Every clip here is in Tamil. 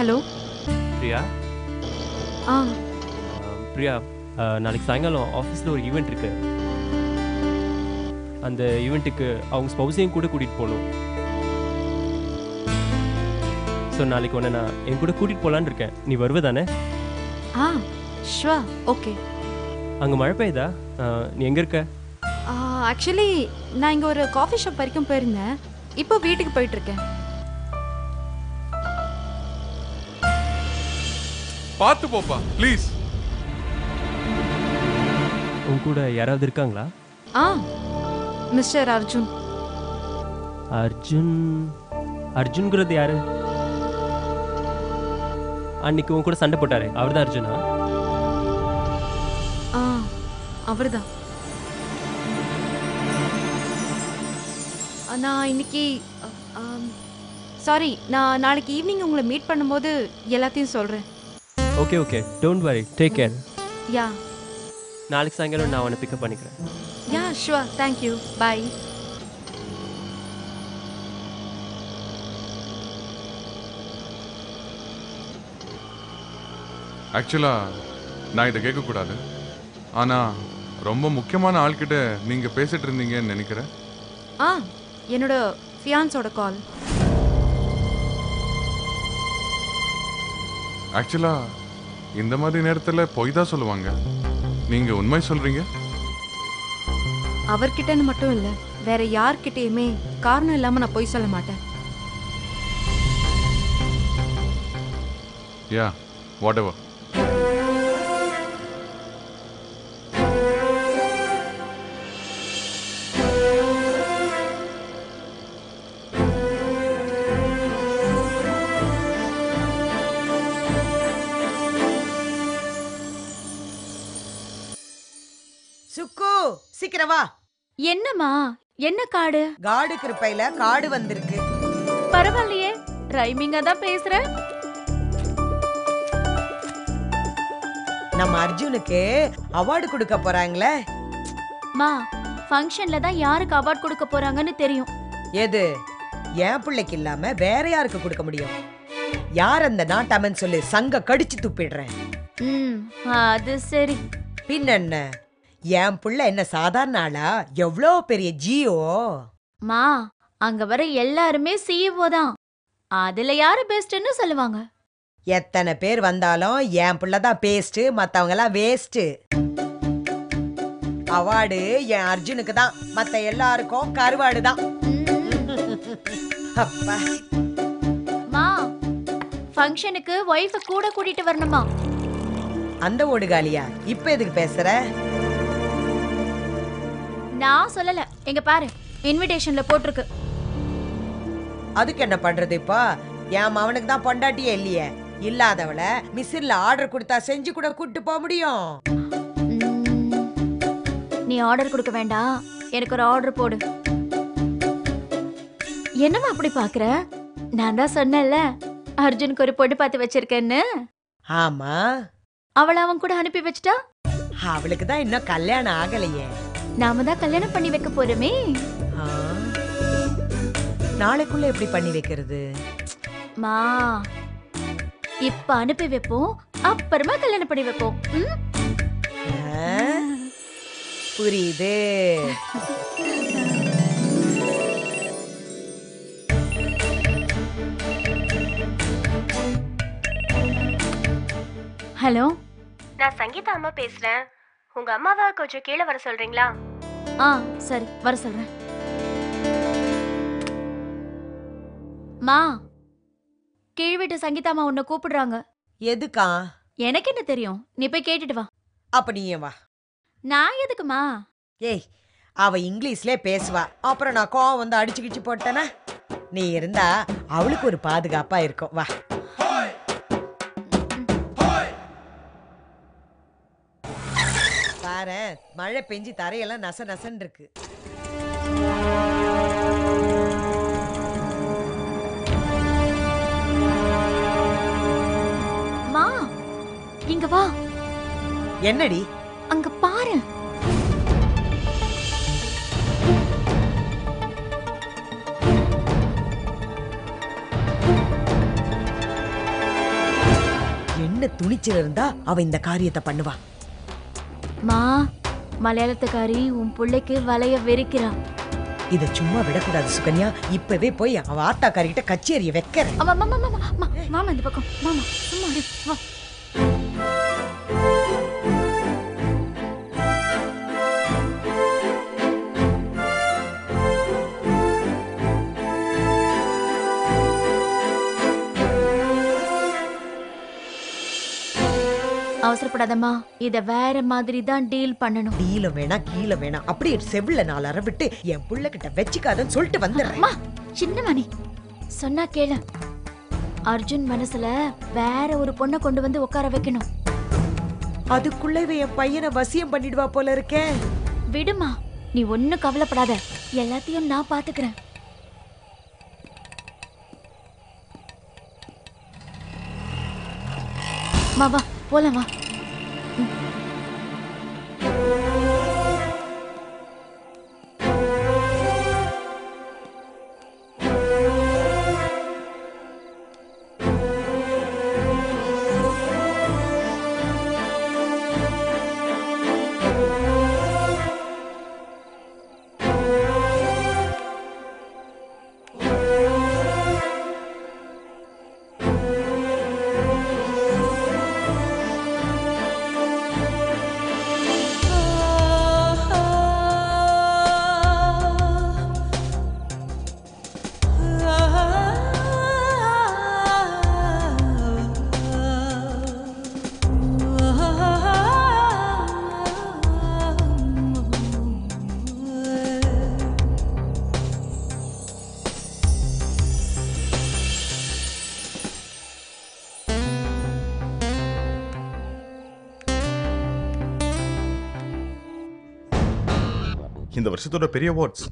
ஹலோ. பிரியா? ஆ. பிரியா நாளைக்கு சாயங்காலம் ஆஃபீஸில் ஒரு ஈவெண்ட் இருக்கு. அந்த ஈவெண்ட்டுக்கு அவங்க ஸ்பௌஸையும் கூட கூட்டிகிட்டு போகணும். ஸோ நாளைக்கு உன்னை நான் என் கூட கூட்டிகிட்டு போகலான்னு இருக்கேன். நீ வருவ தானே? ஆ ஷ்வா ஓகே அங்கே மழை பெய்யுதா? நீ எங்கே இருக்க? ஆக்சுவலி நான் இங்கே ஒரு காஃபி ஷாப் வரைக்கும் போயிருந்தேன். இப்போ வீட்டுக்கு போயிட்டு பார்த்து போப்பா ப்ளீஸ் உன் கூட யாராவது இருக்காங்களா? ஆ மிஸ்டர் அர்ஜுன். அர்ஜுன் அர்ஜுன்கிறது யாரு? அன்னைக்கு உன் கூட சண்டை போட்டாரு அவர் தான் அர்ஜுனா? ஆ அவர்தான். ஆ, நான் இன்னைக்கு சாரி நான் நாளைக்கு ஈவினிங் உங்களை மீட் பண்ணும்போது எல்லாத்தையும் சொல்கிறேன் okay okay don't worry take care யா நாளைக்கு சாயங்காலம் நான் உன்னை பிக்கப் பண்ணிக்கிறேன். யா ஷுவா தேங்க்யூ பாய் ஆக்சுவலா நான் இதை கேட்கக்கூடாது. ஆனா ரொம்ப முக்கியமான ஆள்கிட்ட நீங்க பேசிட்டு இருந்தீங்கன்னு நினைக்கிறேன். ஆ என்னோட ஃபியான்ஸோட கால் ஆக்சுவலா இந்த மாதிரி நேரத்துல பொய் தான் சொல்லுவாங்க. நீங்க உண்மை சொல்றீங்க? அவர்கிட்டன்னு மட்டும் இல்லை வேற யார்கிட்டயுமே காரணம் இல்லாமல் நான் பொய் சொல்ல மாட்டேன். யா வாட் எவர் சுக்கு சீக்கிரம் வா. என்னம்மா? என்ன காடு? காடு கிருப்பையில காடு வந்திருக்கு. பரவாயில்லையே. ரைமிங்கா தான் பேசுற. நம்ம அர்ஜுனுக்கு அவார்டு கொடுக்க போறாங்களே. மா ஃபங்க்ஷன்ல தான் யாருக்கு அவார்ட் கொடுக்க போறாங்கன்னு தெரியும். எது? என் பிள்ளைக்கு இல்லாம வேற யாருக்கு கொடுக்க முடியும்? யார் அந்த நாட்டாமன் சொல்லு சங்க கடிச்சு துப்பிடுறேன்? ம் அது சரி. பின்ன என்ன என் புள்ள என்ன சாதாரண ஆளா? எவ்வளோ பெரிய ஜியோ? மா அங்க வர எல்லாருமே சிஇஓ தான். அதுல யாரு பெஸ்ட்னு சொல்லுவாங்க. எத்தனை பேர் வந்தாலும் என் புள்ள தான் பேஸ்ட் மத்தவங்க எல்லாம் வேஸ்ட் அவார்டு என் அர்ஜுனுக்கு தான். மத்த எல்லாருக்கும் கருவாடு தான். அப்பா. மா ஃபங்க்ஷனுக்கு ஒய்ஃப கூட கூட்டிட்டு வரணுமா? அந்த ஓடுகாலியா? இப்ப எதுக்கு பேசுற? நான் சொல்லல. எங்க பாரு இன்விடேஷன்ல போட்டிருக்கு. அதுக்கு என்ன பண்றது இப்போ? என் மவனுக்கு தான் பொண்டாட்டியே இல்லையே. இல்லாதவள மிஷின்ல ஆர்டர் கொடுத்தா செஞ்சு கூட கூட்டு போக முடியும். நீ ஆர்டர் கொடுக்க வேண்டாம். எனக்கு ஒரு ஆர்டர் போடு. என்னம்மா அப்படி பாக்குற? நான் தான் சொன்னேன்ல அர்ஜுனுக்கு ஒரு பொண்ணு பார்த்து வச்சிருக்கேன்னு. ஆமா. அவளை அவன் கூட அனுப்பி வச்சிட்டா? அவளுக்கு தான் இன்னும் கல்யாணம் ஆகலையே. நாம தான் கல்யாணம் பண்ணி வைக்க போறோமே. நாளைக்குள்ள எப்படி பண்ணி வைக்கிறது? மா இப்ப அனுப்பி வைப்போம் அப்புறமா கல்யாணம் பண்ணி வைப்போம்? புரியுது. ஹலோ? நான் சங்கீதா அம்மா பேசுறேன். உங்க அம்மாவை கொஞ்சம் கீழே வர சொல்றீங்களா? ஆ சரி வர சொல்றேன். மா கீழ் வீட்டு சங்கீதாம்மா உன்னை கூப்பிடுறாங்க. எதுக்கா? எனக்கு என்ன தெரியும்? நீ போய் கேட்டுட்டு வா. அப்ப நீ ஏன் வா? நான் எதுக்குமா? ஏய் அவ இங்கிலீஷ்லே பேசுவா. அப்புறம் நான் கோவம் வந்து அடிச்சு கிச்சு போட்டேனா? நீ இருந்தா அவளுக்கு ஒரு பாதுகாப்பா இருக்கும். வா. பாரேன் மழை பெஞ்சு தரையெல்லாம் நச நசன்னு இருக்கு மா இங்க வா. என்னடி? அங்க பாரு. என்ன துணிச்சல் இருந்தா அவ இந்த காரியத்தை பண்ணுவா. மா மலையாளத்துக்காரி உன் பிள்ளைக்கு வலைய வெறிக்கிறா. இத சும்மா விடக்கூடாது சுகன்யா. இப்பவே போய் அவ ஆத்தாக்காரிகிட்ட கச்சேரிய வைக்கிறேன். மாமா இந்த பக்கம் மாமா சும்மா அவசரப்படாதம்மா. இத வேற மாதிரி தான் டீல் பண்ணணும். டீல வேணா கீழ வேணாம் அப்படியே செவில நாலு அரை விட்டு என் புள்ள கிட்ட வச்சுக்காதன்னு சொல்லிட்டு வந்துடுறேன். அம்மா சின்ன மணி சொன்னா கேளு. அர்ஜுன் மனசுல வேற ஒரு பொண்ணை கொண்டு வந்து உட்கார வைக்கணும். அதுக்குள்ள இவ என் பையனை வசியம் பண்ணிடுவா போல இருக்கேன் விடுமா நீ ஒன்னும் கவலைப்படாத. எல்லாத்தையும் நான் பாத்துக்கிறேன். மா வா போலாம் வா இந்த வருஷத்தோட பெரிய அவார்ட்ஸ்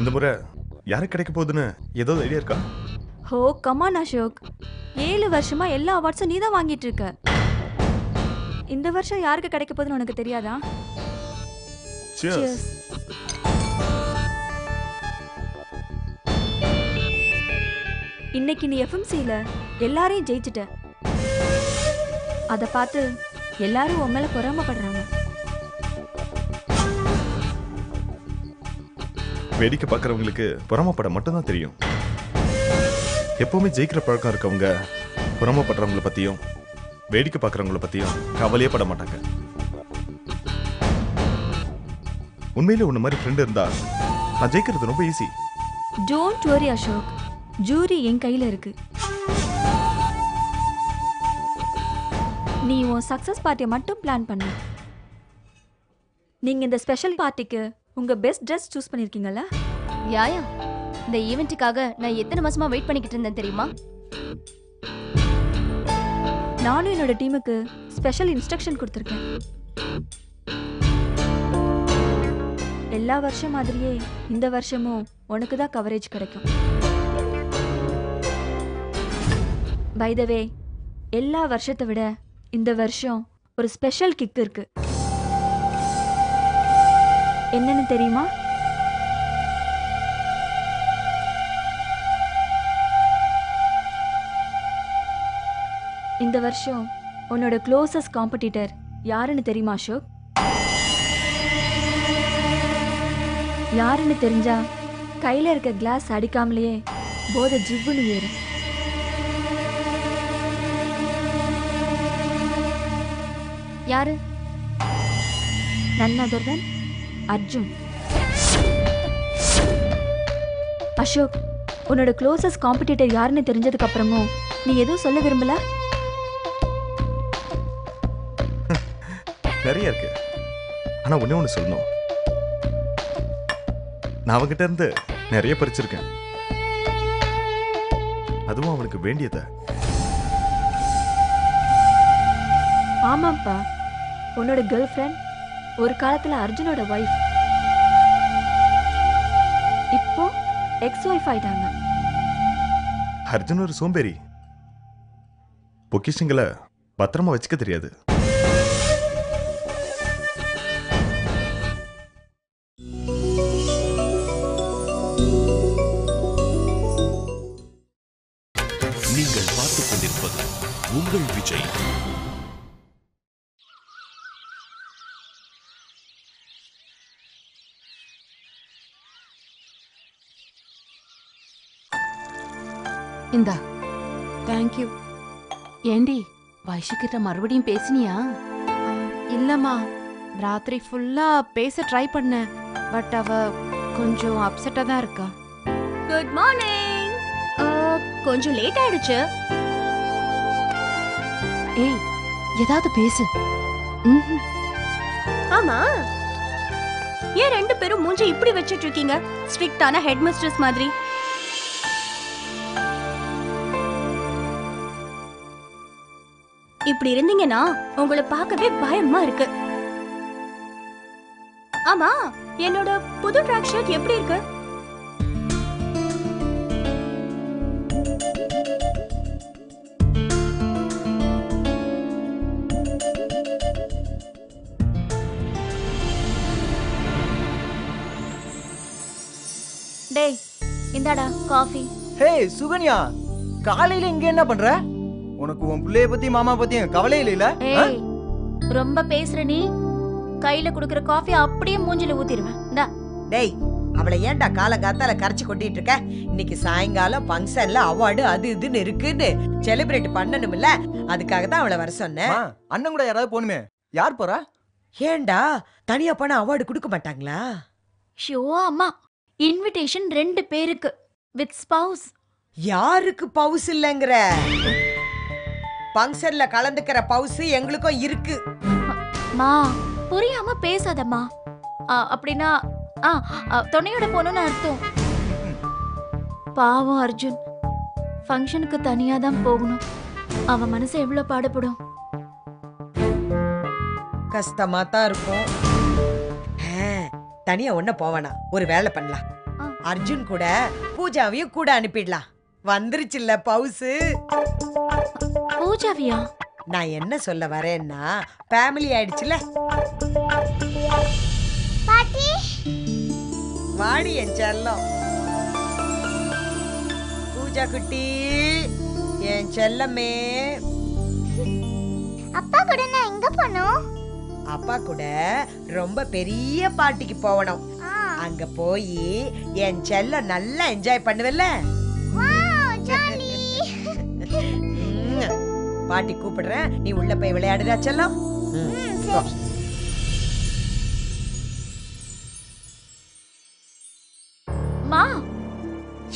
இந்த முறை யாருக்கு கிடைக்க போகுதுன்னு ஏதாவது ஐடியா இருக்கா? ஹோ கமான் அசோக். ஏழு வருஷமா எல்லா அவார்ட்ஸும் நீ தான் வாங்கிட்டு இருக்க. இந்த வருஷம் யாருக்கு கிடைக்க போகுதுன்னு உனக்கு தெரியாதா? Cheers. இன்னைக்கு நீ எஃப்எம்சியில் எல்லாரையும் ஜெயிச்சிட்ட. அதை பார்த்து எல்லாரும் உன் மேலே பொறாமப்படுறாங்க. வேடிக்கை பார்க்குறவங்களுக்கு பொறாமப்பட மட்டும்தான் தெரியும். எப்போவுமே ஜெயிக்கிற பழக்கம் இருக்கவங்க பொறாமப்படுறவங்கள பற்றியும் வேடிக்கை பார்க்குறவங்கள பற்றியும் கவலையே பட மாட்டாங்க. உண்மையிலே உன்ன மாதிரி ஃப்ரெண்டு இருந்தா நான் ஜெயிக்கிறது ரொம்ப easy don't worry Ashok jury என் கையில் இருக்கு. நீ உன் சக்ஸஸ் பார்ட்டியை மட்டும் பிளான் பண்ணு. நீங்கள் இந்த ஸ்பெஷல் பார்ட்டிக்கு உங்கள் பெஸ்ட் ட்ரெஸ் சூஸ் பண்ணியிருக்கீங்களா யாயா? இந்த ஈவெண்ட்டுக்காக நான் எத்தனை மாசமா வெயிட் பண்ணிக்கிட்டு இருந்தேன் தெரியுமா? நானும் என்னோட டீமுக்கு ஸ்பெஷல் இன்ஸ்ட்ரக்ஷன் கொடுத்துருக்கேன். எல்லா வருஷம் மாதிரியே இந்த வருஷமும் உனக்கு தான் கவரேஜ் கிடைக்கும். பை த வே எல்லா வருஷத்தை விட இந்த வருஷம் ஒரு ஸ்பெஷல் கிக் இருக்கு. என்னன்னு தெரியுமா? இந்த வருஷம் உன்னோட க்ளோசஸ்ட் காம்படிட்டர் யாருன்னு தெரியுமா அசோக்? யாருன்னு தெரிஞ்சா கையில இருக்க கிளாஸ் அடிக்காமலேயே போதை ஜிவ்வுன்னு ஏறும் யாரு? நன் அர்ஜுன். அசோக் உன்னோட க்ளோசஸ்ட் காம்படிட்டர் யாருன்னு தெரிஞ்சதுக்கு அப்புறமும் நீ எதுவும் சொல்ல விரும்பல? நிறைய இருக்கு. ஆனா ஒண்ணே ஒண்ணு சொல்லணும். நான் அவகிட்ட இருந்து நிறைய பறிச்சிருக்கேன். அதுவும் அவனுக்கு வேண்டியதை. ஆமாப்பா உன்னோட கேர்ள் ஃப்ரெண்ட் ஒரு காலத்துல அர்ஜுனோட ஒய்ஃப் இப்போ எக்ஸ் ஒய்ஃப் ஆயிட்டாங்க. அர்ஜுன் ஒரு சோம்பேறி. பொக்கிஷங்களை பத்திரமா வச்சுக்க தெரியாது. நீங்கள் பார்த்துக் கொண்டிருப்பது உங்கள் விஜய். வைஷுக்கிட்ட மறுபடியும் பேசினியா? இல்லம்மா ராத்திரி ஃபுல்லா பேச ட்ரை பண்ணேன் பட் அவ கொஞ்சம் அப்செட்டா தான் இருக்கா. குட் மார்னிங் கொஞ்சம் லேட் ஆயிடுச்சு. ஏய் ஏதாவது பேசு. ஆமா. ஏன் ரெண்டு பேரும் மூஞ்சி இப்படி வச்சிட்டு இருக்கீங்க? ஸ்ட்ரிக்டான ஹெட் மிஸ்ட்ரஸ் மாதிரி. இப்படி இருந்தீங்கன்னா உங்களை பார்க்கவே பயமா இருக்கு. ஆமா என்னோட புது ட்ராக் ஷர்ட் எப்படி இருக்கு? டேய் இந்தாடா காஃபி. ஹே சுகன்யா காலையில இங்க என்ன பண்ற? உனக்கு உன் பிள்ளைய பத்தி மாமா பத்தியும் கவலை இல்லைல ஏய் ரொம்ப பேசுற நீ. கையில குடுக்குற காஃபி அப்படியே மூஞ்சில ஊத்திடுவேன் இந்தா. டேய் அவளை ஏன்டா காலங்காத்தால கரைச்சு கொட்டிட்டு இருக்க? இன்னைக்கு சாயங்காலம் ஃபங்க்ஷன்ல அவார்டு அது இதுன்னு இருக்குன்னு செலிப்ரேட் பண்ணணும்ல. அதுக்காக தான் அவளை வர சொன்னேன். அண்ணன் கூட யாராவது போகணுமே. யார் போறா? ஏன்டா தனியா போனா அவார்டு கொடுக்க மாட்டாங்களா? ஷோ அம்மா இன்விடேஷன் ரெண்டு பேருக்கு. வித் ஸ்பவுஸ் யாருக்கு பவுஸ் இல்லைங்கிற? ஃபங்க்ஷன்ல கலந்துக்கிற பவுஸ் எங்களுக்கும் இருக்கு. மா புரியாம பேசாதம்மா. ஆ, அப்படின்னா ஆ துணையோட போகணும்னு அர்த்தம். பாவம் அர்ஜுன். ஃபங்க்ஷனுக்கு தனியா தான் போகணும். அவன் மனசு எவ்வளவு பாடுபடும். கஷ்டமா தான் இருக்கும். தனியா ஒன்ன போவானா ஒரு வேலை பண்ணலாம். அர்ஜுன் கூட பூஜாவையும் கூட அனுப்பிடலாம். வந்துருச்சுல்ல பவுசு. பூஜாவியா? நான் என்ன சொல்ல வரேன்னா ஃபேமிலி ஆயிடுச்சுல? பாட்டி? வாடி என் செல்லம். பூஜா குட்டி என் செல்லமே. அப்பா கூட நான் எங்க போனோம்? அப்பா கூட ரொம்ப பெரிய பார்ட்டிக்கு போகணும். அங்க போய் என் செல்லம் நல்லா என்ஜாய் பண்ணுவல்ல? பாட்டி கூப்பிடுறேன். நீ உள்ள போய் விளையாடுறா செல்லம். ம்,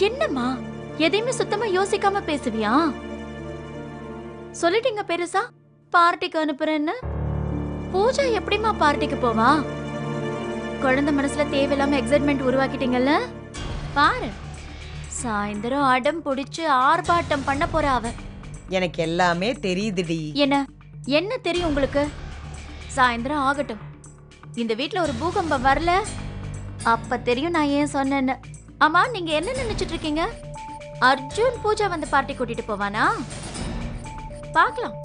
என்னம்மா? எதையுமே சுத்தமா யோசிக்காம பேசுவியா? சொல்லிட்டீங்க பெருசா? பார்ட்டிக்கு அனுப்புறேன்னு? பூஜா எப்படிம்மா பார்ட்டிக்கு போவா? குழந்தை மனசுல தேவையில்லாம எக்ஸைட்மெண்ட் உருவாக்கிட்டீங்கல்ல? பாரு சாயந்தரம் அடம் பிடிச்சு ஆர்ப்பாட்டம் பண்ண போறா அவ எனக்கு எல்லாமே தெரியுதுடி. என்ன? என்ன தெரியும் உங்களுக்கு? சாயந்தரம் ஆகட்டும். இந்த வீட்ல ஒரு பூகம்பம் வரல. அப்ப தெரியும் நான் ஏன் சொன்னேன்னு. ஆமா நீங்க என்ன நினைச்சிட்டு இருக்கீங்க? அர்ஜுன் பூஜா வந்து பார்ட்டி கூட்டிட்டு போவானா? பார்க்கலாம்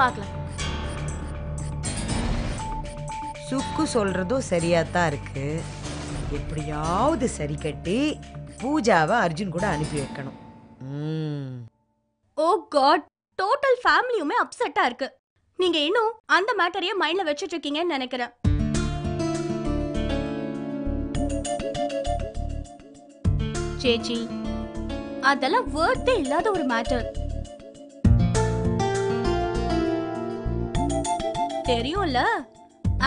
பார்க்கலாம். சுக்கு சொல்றதும் சரியா தான் இருக்கு. எப்படியாவது சரி கட்டி பூஜாவை அர்ஜுன் கூட அனுப்பி வைக்கணும். ஓ காட் டோட்டல் ஃபேமிலியுமே அப்செட்டா இருக்கு. நீங்க இன்னும் அந்த மேட்டரையே மைண்ட்ல வச்சுட்டு இருக்கீங்கன்னு நினைக்கிறேன். சேச்சி அதெல்லாம் வேர்த்தே இல்லாத ஒரு மேட்டர் தெரியும்ல?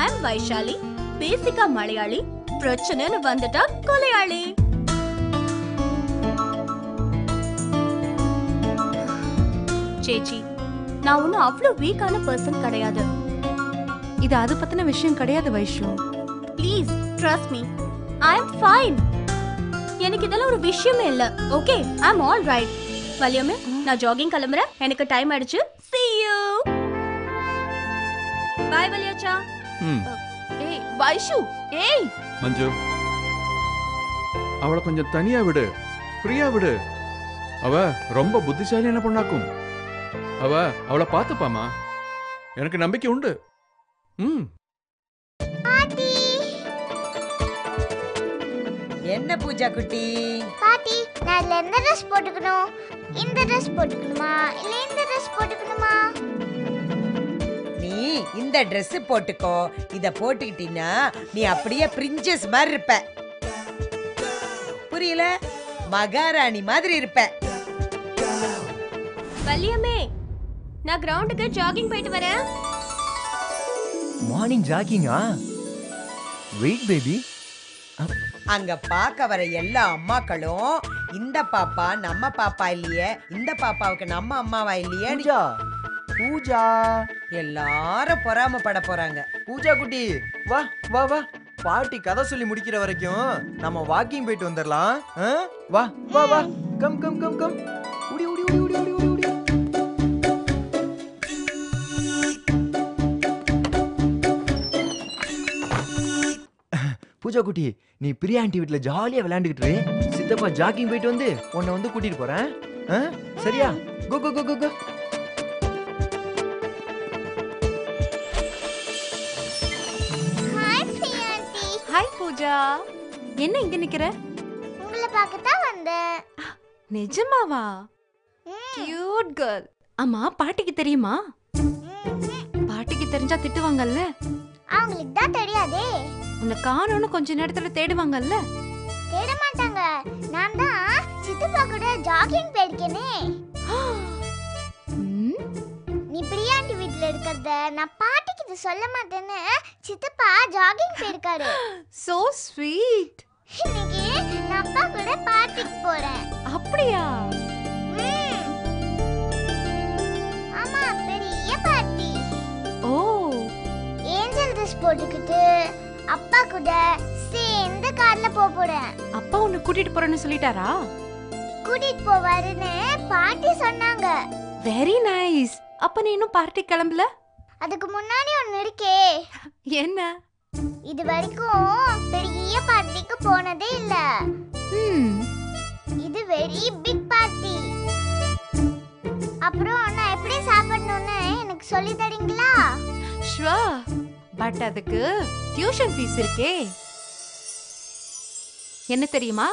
ஐ அம் வைஷாலி பேசிக்கா மலையாளி பிரச்சனைன்னு வந்துட்டா கொலையாளி. சேச்சி நான் ஒன்றும் அவ்வளோ வீக்கான பர்சன் கிடையாது. இது அது பத்தின விஷயம் கிடையாது Vaishu please trust me I am fine எனக்கு இதெல்லாம் ஒரு விஷயமே இல்ல. Okay I am all right வலியமே நான் ஜாகிங் கிளம்புறேன். எனக்கு டைம் ஆயிடுச்சு. See you. பை வலியாச்சா ம். ஏய் வைஷு ஏய். மஞ்சு. அவளை கொஞ்சம் தனியா விடு. ஃப்ரீயா விடு. அவ ரொம்ப புத்திசாலியான பொண்ணாக்கும். அவ அவளை பார்த்துப்பாமா எனக்கு நம்பிக்கை உண்டு. ம். என்ன பூஜா குட்டி? பாட்டி நான் இதுல எந்த ட்ரெஸ் போட்டுக்கணும்? இந்த ட்ரெஸ் போட்டுக்கணுமா? இல்ல இந்த ட்ரெஸ் போட்டுக்கணுமா? நீ இந்த Dress போட்டுக்கோ. இத போட்டுக்கிட்டீன்னா நீ அப்படியே பிரின்சஸ் மாதிரி இருப்ப. புரியல? மகாராணி மாதிரி இருப்ப. வலியமே நான் கிரவுண்டுக்கு ஜாகிங் போயிட்டு வரேன். மார்னிங் ஜாக்கிங்கா வெயிட் பேபி அங்க பார்க்க வர எல்லா அம்மாக்களும் இந்த பாப்பா நம்ம பாப்பா இல்லையே இந்த பாப்பாவுக்கு நம்ம அம்மாவா இல்லையே? பூஜா. பூஜா. எல்லாரும் பொறாமப்பட போறாங்க. பூஜா குட்டி வா வா வா. பாட்டி கதை சொல்லி முடிக்கிற வரைக்கும் நம்ம வாக்கிங் போயிட்டு வந்துடலாம் ஆ? வா வா வா. Come come come come Pooja குட்டி நீ பிரியா ஆண்டி வீட்ல ஜாலியா விளையாண்டுக்கிட்டு. சித்தப்பா ஜாக்கிங் போயிட்டு வந்து உன்னை வந்து கூட்டிட்டு போறேன். ஆ? சரியா? Go go go go go hi Pooja. என்ன இங்க நிக்கிற? உங்களை பார்க்க தான் வந்தேன். நிஜமாவா? கியூட் கேர்ள் ஆமா பாட்டிக்கு தெரியுமா? தெரிஞ்சா திட்டுவாங்கல்ல? அவங்களுக்கு தான் தெரியாதே. உன்னை காணோன்னு கொஞ்ச நேரத்துல தேடுவாங்கல்ல? தேட மாட்டாங்க நான் தான் சித்தப்பா கூட ஜாகிங் போயிருக்கேனே. நீ பிரியாண்டி வீட்ல இருக்கிறத நான் பாட்டிக்கு இது சொல்ல மாட்டேன்னு சித்தப்பா ஜாகிங் போயிருக்காரு. சோ ஸ்வீட் இன்னைக்கு நான் அப்பா கூட பார்ட்டிக்கு போறேன். அப்படியா. ஆமா பெரிய ஓ. ஏஞ்சல் ட்ரெஸ் போட்டுக்கிட்டு? அப்பா கூட சேர்ந்து கார்ல போக போறேன். அப்பா உன்னை கூட்டிட்டு போறேன்னு சொல்லிட்டாரா? கூட்டிட்டு போவாருன்னு பாட்டி சொன்னாங்க. வெரி நைஸ் அப்ப நீ இன்னும் பார்ட்டி கிளம்பல? அதுக்கு முன்னாடி ஒன்னு இருக்கே. என்ன? இது வரைக்கும் பெரிய பார்ட்டிக்கு போனதே இல்ல. இது வெரி பிக் பார்ட்டி அப்புறம் நான் எப்படி சாப்பிடணும்னு எனக்கு சொல்லி தரீங்களா? ஷுவர் பட் அதுக்கு டியூஷன் ஃபீஸ் இருக்கே. என்ன தெரியுமா?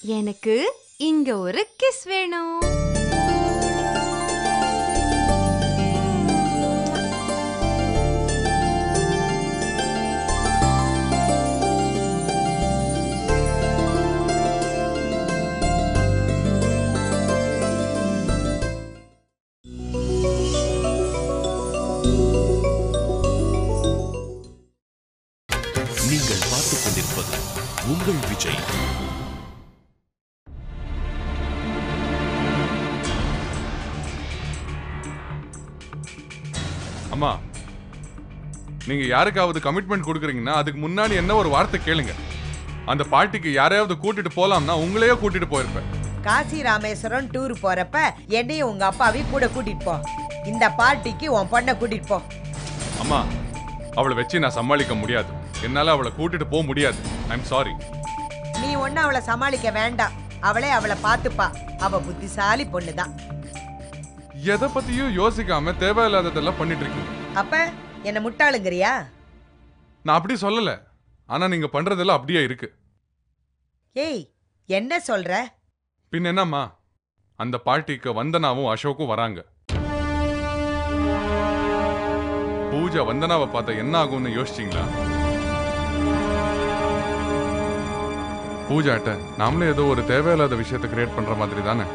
எனக்கு இங்க ஒரு கிஸ் வேணும். நீங்க யாருக்காவது கமிட்மெண்ட் கொடுக்குறீங்கன்னா அதுக்கு முன்னாடி என்ன ஒரு வார்த்தை கேளுங்க. அந்த பார்ட்டிக்கு யாரையாவது கூட்டிட்டு போலாம்னா உங்களையே கூட்டிட்டு போயிருப்பேன். காசி ராமேஸ்வரம் டூர் போறப்ப என்னையும் உங்க அப்பாவையும் கூட கூட்டிட்டு போ. இந்த பார்ட்டிக்கு உன் பொண்ணை கூட்டிட்டு போ. அம்மா அவளை வச்சு நான் சமாளிக்க முடியாது. என்னால அவளை கூட்டிட்டு போக முடியாது. ஐம் சாரி நீ ஒண்ணு அவளை சமாளிக்க வேண்டாம். அவளே அவளை பார்த்துப்பா. அவ புத்திசாலி பொண்ணுதான். எதை பத்தியும் யோசிக்காம தேவையில்லாததெல்லாம் பண்ணிட்டு இருக்கீங்க அப்ப? என்ன முட்டாளுங்கிறியா? நான் அப்படி சொல்லல. ஆனா நீங்க பண்றதெல்லாம் அப்படியே இருக்கு. ஏய் என்ன சொல்ற? பின் என்னம்மா? அந்த பார்ட்டிக்கு வந்தனாவும் அசோக்கும் வராங்க. பூஜா வந்தனாவை பார்த்தா என்ன ஆகும்னு யோசிச்சிங்களா? பூஜாட்ட நாமளே ஏதோ ஒரு தேவையில்லாத விஷயத்தை கிரியேட் பண்ற மாதிரி தானே?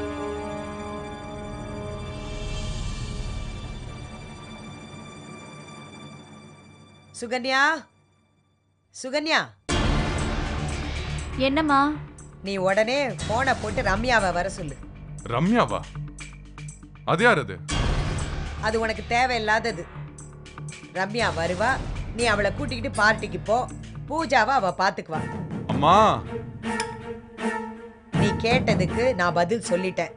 சுகன்யா? சுகன்யா? என்னம்மா? நீ உடனே போனை போட்டு ரம்யாவை வர சொல்லு. ரம்யாவா? அது யார் அது? அது உனக்கு தேவையில்லாதது. ரம்யா வருவா நீ அவளை கூட்டிக்கிட்டு பார்ட்டிக்கு போ. பூஜாவை அவ பாத்துக்குவா அம்மா! நீ கேட்டதுக்கு நான் பதில் சொல்லிட்டேன்.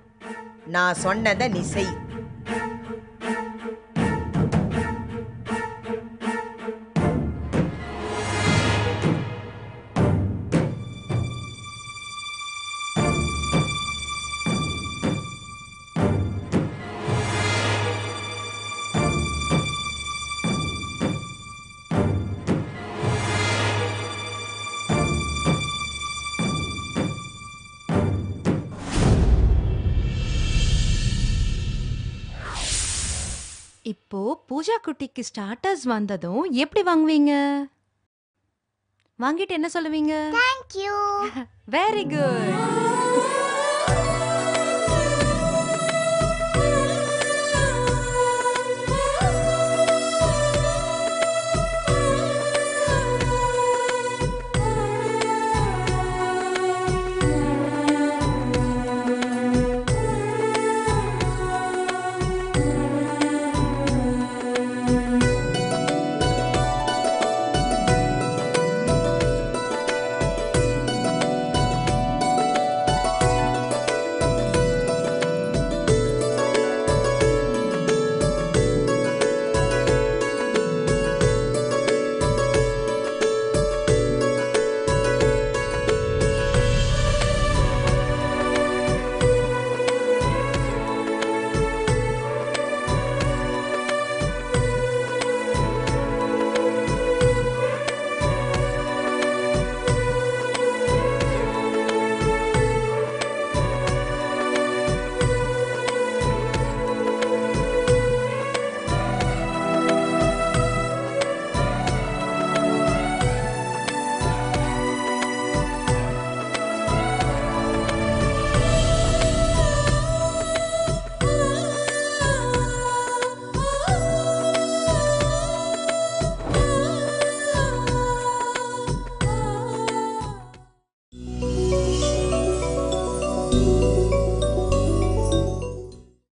நான் சொன்னதை நீ செய். பூஜா குட்டிக்கு ஸ்டார்டர்ஸ் வந்ததும் எப்படி வாங்குவீங்க? வாங்கிட்டு என்ன சொல்லுவீங்க? Thank you very good